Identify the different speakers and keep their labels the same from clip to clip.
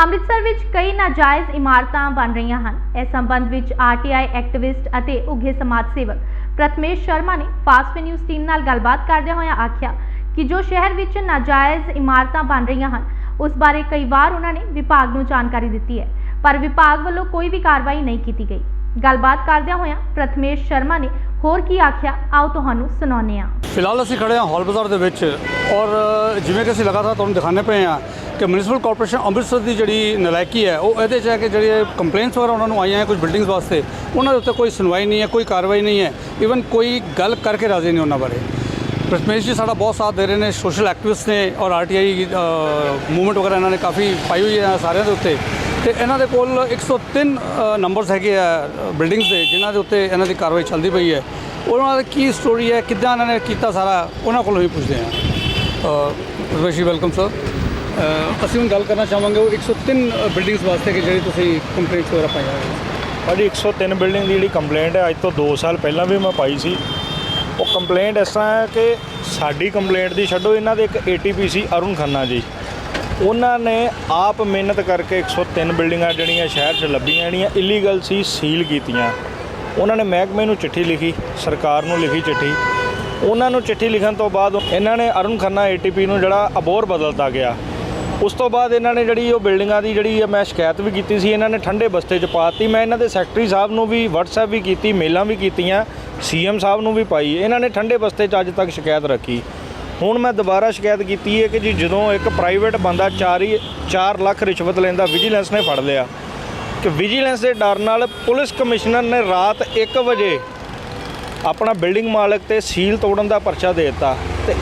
Speaker 1: ਅੰਮ੍ਰਿਤਸਰ ਵਿੱਚ ਕਈ ਨਾਜਾਇਜ਼ ਇਮਾਰਤਾਂ ਬਣ ਰਹੀਆਂ ਹਨ। ਇਸ ਸੰਬੰਧ ਵਿੱਚ ਆਰਟੀਆਈ ਐਕਟਿਵਿਸਟ ਅਤੇ ਉੱਘੇ ਸਮਾਜ ਸੇਵਕ ਪ੍ਰਥਮੇਸ਼ ਸ਼ਰਮਾ ਨੇ ਫਾਸਟ ਨਿਊਜ਼ ਟੀਮ ਨਾਲ ਗੱਲਬਾਤ ਕਰਦਿਆਂ ਹੋਇਆਂ ਆਖਿਆ ਕਿ ਜੋ ਸ਼ਹਿਰ ਵਿੱਚ ਨਾਜਾਇਜ਼ ਇਮਾਰਤਾਂ ਬਣ ਰਹੀਆਂ ਹਨ, ਉਸ ਬਾਰੇ ਕਈ ਵਾਰ ਉਹਨਾਂ ਨੇ ਵਿਭਾਗ ਨੂੰ ਜਾਣਕਾਰੀ ਦਿੱਤੀ ਹੈ, ਪਰ ਵਿਭਾਗ ਵੱਲੋਂ ਕੋਈ ਵੀ ਕਾਰਵਾਈ ਨਹੀਂ ਕੀਤੀ ਗਈ। ਗੱਲਬਾਤ ਕਰਦਿਆਂ ਹੋਇਆਂ ਪ੍ਰਥਮੇਸ਼ ਸ਼ਰਮਾ ਨੇ ਹੋਰ ਕੀ ਆਖਿਆ, ਆਓ ਤੁਹਾਨੂੰ ਸੁਣਾਉਂਦੇ ਹਾਂ।
Speaker 2: ਫਿਲਹਾਲ ਅਸੀਂ ਖੜੇ ਹਾਂ ਹਾਲ ਬਾਜ਼ਾਰ ਦੇ ਵਿੱਚ ਔਰ ਜਿਵੇਂ ਕਿ ਅਸੀਂ ਲਗਾਤਾਰ ਤੁਹਾਨੂੰ ਦਿਖਾਣੇ ਪਏ ਹਾਂ ਕਿ ਮਿਊਨਿਸਪਲ ਕਾਰਪੋਰੇਸ਼ਨ ਅੰਮ੍ਰਿਤਸਰ ਦੀ ਜਿਹੜੀ ਨਲਾਇਕੀ ਹੈ, ਉਹ ਇਹਦੇ 'ਚ ਹੈ ਕਿ ਜਿਹੜੇ ਕੰਪਲੇਂਟਸ ਵਗੈਰਾ ਉਹਨਾਂ ਨੂੰ ਆਈਆਂ ਹੈ, ਕੁਝ ਬਿਲਡਿੰਗਸ ਵਾਸਤੇ, ਉਹਨਾਂ ਦੇ ਉੱਤੇ ਕੋਈ ਸੁਣਵਾਈ ਨਹੀਂ ਹੈ, ਕੋਈ ਕਾਰਵਾਈ ਨਹੀਂ ਹੈ ਈਵਨ ਕੋਈ ਗੱਲ ਕਰਕੇ ਰਾਜ਼ੀ ਨਹੀਂ ਉਹਨਾਂ ਬਾਰੇ। ਪ੍ਰਥਮੇਸ਼ ਜੀ, ਸਾਡਾ ਬਹੁਤ ਸਾਥ ਦੇ ਰਹੇ ਨੇ ਸੋਸ਼ਲ ਐਕਟਿਵਿਸਟ ਨੇ ਔਰ ਆਰਟੀਆਈ ਮੂਵਮੈਂਟ ਵਗੈਰਾ ਇਹਨਾਂ ਨੇ ਕਾਫੀ ਪਾਈ ਹੋਈ ਹੈ ਸਾਰਿਆਂ ਦੇ ਉੱਤੇ। ਤੇ ਇਹਨਾਂ ਦੇ ਕੋਲ 103 ਨੰਬਰਸ ਹੈਗੇ ਆ ਬਿਲਡਿੰਗਸ ਦੇ, ਜਿਨ੍ਹਾਂ ਦੇ ਉੱਤੇ ਇਹਨਾਂ ਦੀ ਕਾਰਵਾਈ ਚੱਲਦੀ ਪਈ ਹੈ। ਉਹਨਾਂ ਦਾ ਕੀ ਸਟੋਰੀ ਹੈ, ਕਿੱਦਾਂ ਇਹਨਾਂ ਨੇ ਕੀਤਾ ਸਾਰਾ, ਉਹਨਾਂ ਕੋਲੋਂ ਹੀ ਪੁੱਛਦੇ ਹਾਂ। ਪ੍ਰਥਮੇਸ਼ ਜੀ ਵੈਲਕਮ ਸਰ ਅਸੀਂ ਹੁਣ ਗੱਲ ਕਰਨਾ ਚਾਹਾਂਗੇ ਉਹ 103 ਬਿਲਡਿੰਗਸ ਵਾਸਤੇ ਕਿ ਜਿਹੜੀ ਤੁਸੀਂ ਕੰਪਲੇਂਟ ਵਗੈਰਾ ਪਾਈਆਂ ਹੋਈਆਂ
Speaker 3: ਸਾਡੀ 103 ਬਿਲਡਿੰਗ ਦੀ ਜਿਹੜੀ ਕੰਪਲੇਂਟ ਹੈ, ਅੱਜ ਤੋਂ 2 ਸਾਲ ਪਹਿਲਾਂ ਵੀ ਮੈਂ ਪਾਈ ਸੀ। ਉਹ ਕੰਪਲੇਂਟ ਇਸ ਤਰ੍ਹਾਂ ਹੈ ਕਿ ਸਾਡੀ ਕੰਪਲੇਂਟ ਦੀ ਛੱਡੋ, ਇਹਨਾਂ ਦੇ ਇੱਕ ਏਟੀਪੀ ਸੀ ਅਰੁਣ ਖੰਨਾ ਜੀ। ਉਹਨਾਂ ਨੇ ਆਪ ਮਿਹਨਤ ਕਰਕੇ 103 ਬਿਲਡਿੰਗਾਂ ਜਿਹੜੀਆਂ ਸ਼ਹਿਰ 'ਚ ਲੱਭੀਆਂ, ਜਿਹੜੀਆਂ ਇਲੀਗਲ ਸੀ ਸੀਲ ਕੀਤੀਆਂ। ਉਹਨਾਂ ਨੇ ਮਹਿਕਮੇ ਨੂੰ ਚਿੱਠੀ ਲਿਖੀ, ਸਰਕਾਰ ਨੂੰ ਲਿਖੀ ਚਿੱਠੀ। ਉਹਨਾਂ ਨੂੰ ਚਿੱਠੀ ਲਿਖਣ ਤੋਂ ਬਾਅਦ ਇਹਨਾਂ ਨੇ ਅਰੁਣ ਖੰਨਾ ਏਟੀਪੀ ਨੂੰ ਜਿਹੜਾ ਅਬੋਰ ਬਦਲਤਾ ਗਿਆ। ਉਸ ਤੋਂ ਬਾਅਦ ਇਹਨਾਂ ਨੇ ਜਿਹੜੀ ਉਹ ਬਿਲਡਿੰਗਾਂ ਦੀ ਜਿਹੜੀ ਹੈ ਮੈਂ ਸ਼ਿਕਾਇਤ ਵੀ ਕੀਤੀ ਸੀ, ਇਹਨਾਂ ਨੇ ਠੰਡੇ ਬਸਤੇ 'ਚ ਪਾਤੀ ਮੈਂ ਇਹਨਾਂ ਦੇ ਸੈਕਟਰੀ ਸਾਹਿਬ ਨੂੰ ਵੀ, WhatsApp ਵੀ ਕੀਤੀ, ਮੇਲਾਂ ਵੀ ਕੀਤੀਆਂ, ਸੀਐਮ ਸਾਹਿਬ ਨੂੰ ਵੀ ਪਾਈ। ਇਹਨਾਂ ਨੇ ਠੰਡੇ ਬਸਤੇ 'ਚ ਅੱਜ ਤੱਕ ਸ਼ਿਕਾਇਤ ਰੱਖੀ। ਹੁਣ ਮੈਂ ਦੁਬਾਰਾ ਸ਼ਿਕਾਇਤ ਕੀਤੀ ਹੈ ਕਿ ਜੀ ਜਦੋਂ ਇੱਕ ਪ੍ਰਾਈਵੇਟ ਬੰਦਾ 4 ਹੀ 4 ਲੱਖ ਰਿਸ਼ਵਤ ਲੈਂਦਾ ਵਿਜੀਲੈਂਸ ਨੇ ਫੜ ਲਿਆ। ਕਿ ਵਿਜੀਲੈਂਸ ਦੇ ਡਰ ਨਾਲ ਪੁਲਿਸ ਕਮਿਸ਼ਨਰ ਨੇ ਰਾਤ 1 ਵਜੇ ਆਪਣਾ ਬਿਲਡਿੰਗ ਮਾਲਕ ਤੇ ਸੀਲ ਤੋੜਨ ਦਾ ਪਰਚਾ ਦੇ ਦਿੱਤਾ। ਤੇ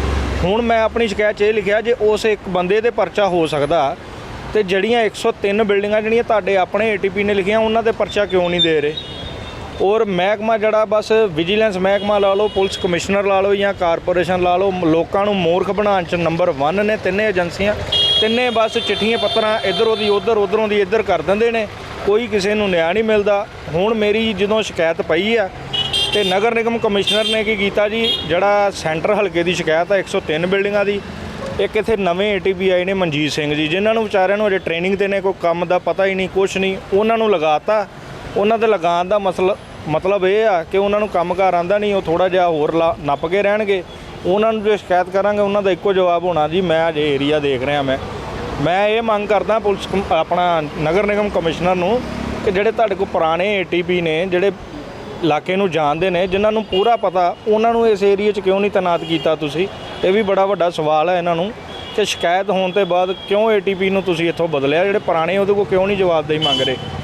Speaker 3: ਹੁਣ ਮੈਂ ਆਪਣੀ ਸ਼ਿਕਾਇਤ 'ਚ ਇਹ ਲਿਖਿਆ ਜੇ ਉਸ ਇੱਕ ਬੰਦੇ ਤੇ ਪਰਚਾ ਹੋ ਸਕਦਾ ਤੇ ਜਿਹੜੀਆਂ 103 ਬਿਲਡਿੰਗਾਂ ਜਿਹੜੀਆਂ ਤੁਹਾਡੇ ਆਪਣੇ ਏਟੀਪੀ ਨੇ ਲਿਖੀਆਂ, ਉਹਨਾਂ ਤੇ ਪਰਚਾ ਕਿਉਂ ਨਹੀਂ ਦੇ ਰਹੇ? ਔਰ ਮਹਿਕਮਾ ਜਿਹੜਾ ਬਸ ਵਿਜੀਲੈਂਸ ਮਹਿਕਮਾ ਲਾ ਲਓ, ਪੁਲਿਸ ਕਮਿਸ਼ਨਰ ਲਾ ਲਓ ਜਾਂ ਕਾਰਪੋਰੇਸ਼ਨ ਲਾ ਲਓ, ਲੋਕਾਂ ਨੂੰ ਮੂਰਖ ਬਣਾਉਣ 'ਚ ਨੰਬਰ 1 ਨੇ ਤਿੰਨੇ ਏਜੰਸੀਆਂ, ਤਿੰਨੇ ਬਸ ਚਿੱਠੀਆਂ ਪੱਤਰਾਂ ਇੱਧਰੋਂ ਦੀ, ਉੱਧਰ, ਉੱਧਰੋਂ ਦੀ ਇੱਧਰ ਕਰ ਦਿੰਦੇ ਨੇ, ਕੋਈ ਕਿਸੇ ਨੂੰ ਨਿਆਂ ਨਹੀਂ ਮਿਲਦਾ। ਹੁਣ ਮੇਰੀ ਜਦੋਂ ਸ਼ਿਕਾਇਤ ਪਈ ਆ ਤੇ ਨਗਰ ਨਿਗਮ ਕਮਿਸ਼ਨਰ ਨੇ ਕੀ ਕੀਤਾ ਜੀ? ਜਿਹੜਾ ਸੈਂਟਰ ਹਲਕੇ ਦੀ ਸ਼ਿਕਾਇਤ ਆ 103 ਬਿਲਡਿੰਗਾਂ ਦੀ, ਇੱਕ ਇੱਥੇ ਨਵੇਂ ਏਟੀਪੀ ਆਏ ਨੇ ਮਨਜੀਤ ਸਿੰਘ ਜੀ, ਜਿਨ੍ਹਾਂ ਨੂੰ ਵਿਚਾਰਿਆਂ ਨੂੰ ਅਜੇ ਟ੍ਰੇਨਿੰਗ ਤੇ ਨੇ ਕੋਈ ਕੰਮ ਦਾ ਪਤਾ ਹੀ ਨਹੀਂ, ਕੁਛ ਨਹੀਂ, ਉਹਨਾਂ ਨੂੰ ਲਗਾਤਾ। ਉਹਨਾਂ ਦੇ ਲਗਾਉਣ ਦਾ ਮਸਲਾ, ਮਤਲਬ ਇਹ ਆ ਕਿ ਉਹਨਾਂ ਨੂੰ ਕੰਮਕਾਰ ਆਂਦਾ ਨਹੀਂ, ਉਹ ਥੋੜਾ ਜਿਹਾ ਹੋਰ ਲਾ- ਨੱਪ ਕੇ ਰਹਿਣਗੇ। ਉਹਨਾਂ ਨੂੰ ਜੇ ਸ਼ਿਕਾਇਤ ਕਰਾਂਗੇ, ਉਹਨਾਂ ਦਾ ਇੱਕੋ ਜਵਾਬ ਹੋਣਾ ਜੀ, ਮੈਂ ਅਜੇ ਏਰੀਆ ਦੇਖ ਰਿਹਾ ਮੈਂ। ਮੈਂ ਇਹ ਮੰਗ ਕਰਦਾ ਪੁਲਿਸ ਕਮ- ਆਪਣਾ ਨਗਰ ਨਿਗਮ ਕਮਿਸ਼ਨਰ ਨੂੰ ਕਿ ਜਿਹੜੇ ਤੁਹਾਡੇ ਕੋਲ ਪੁਰਾਣੇ ਏਟੀਪੀ ਨੇ, ਜਿਹੜੇ ਇਲਾਕੇ ਨੂੰ ਜਾਣਦੇ ਨੇ, ਜਿਨ੍ਹਾਂ ਨੂੰ ਪੂਰਾ ਪਤਾ, ਉਹਨਾਂ ਨੂੰ ਇਸ ਏਰੀਆ 'ਚ ਕਿਉਂ ਨਹੀਂ ਤੈਨਾਤ ਕੀਤਾ ਤੁਸੀਂ? ਇਹ ਵੀ ਬੜਾ ਵੱਡਾ ਸਵਾਲ ਹੈ ਇਹਨਾਂ ਨੂੰ ਕਿ ਸ਼ਿਕਾਇਤ ਹੋਣ ਤੋਂ ਬਾਅਦ ਕਿਉਂ ਏਟੀਪੀ ਨੂੰ ਤੁਸੀਂ ਇੱਥੋਂ ਬਦਲਿਆ? ਜਿਹੜੇ ਪੁਰਾਣੇ ਉਹਦੇ ਕੋਲ ਕਿਉਂ ਨਹੀਂ ਜਵਾਬਦੇਹੀ ਮੰਗ ਰਹੇ?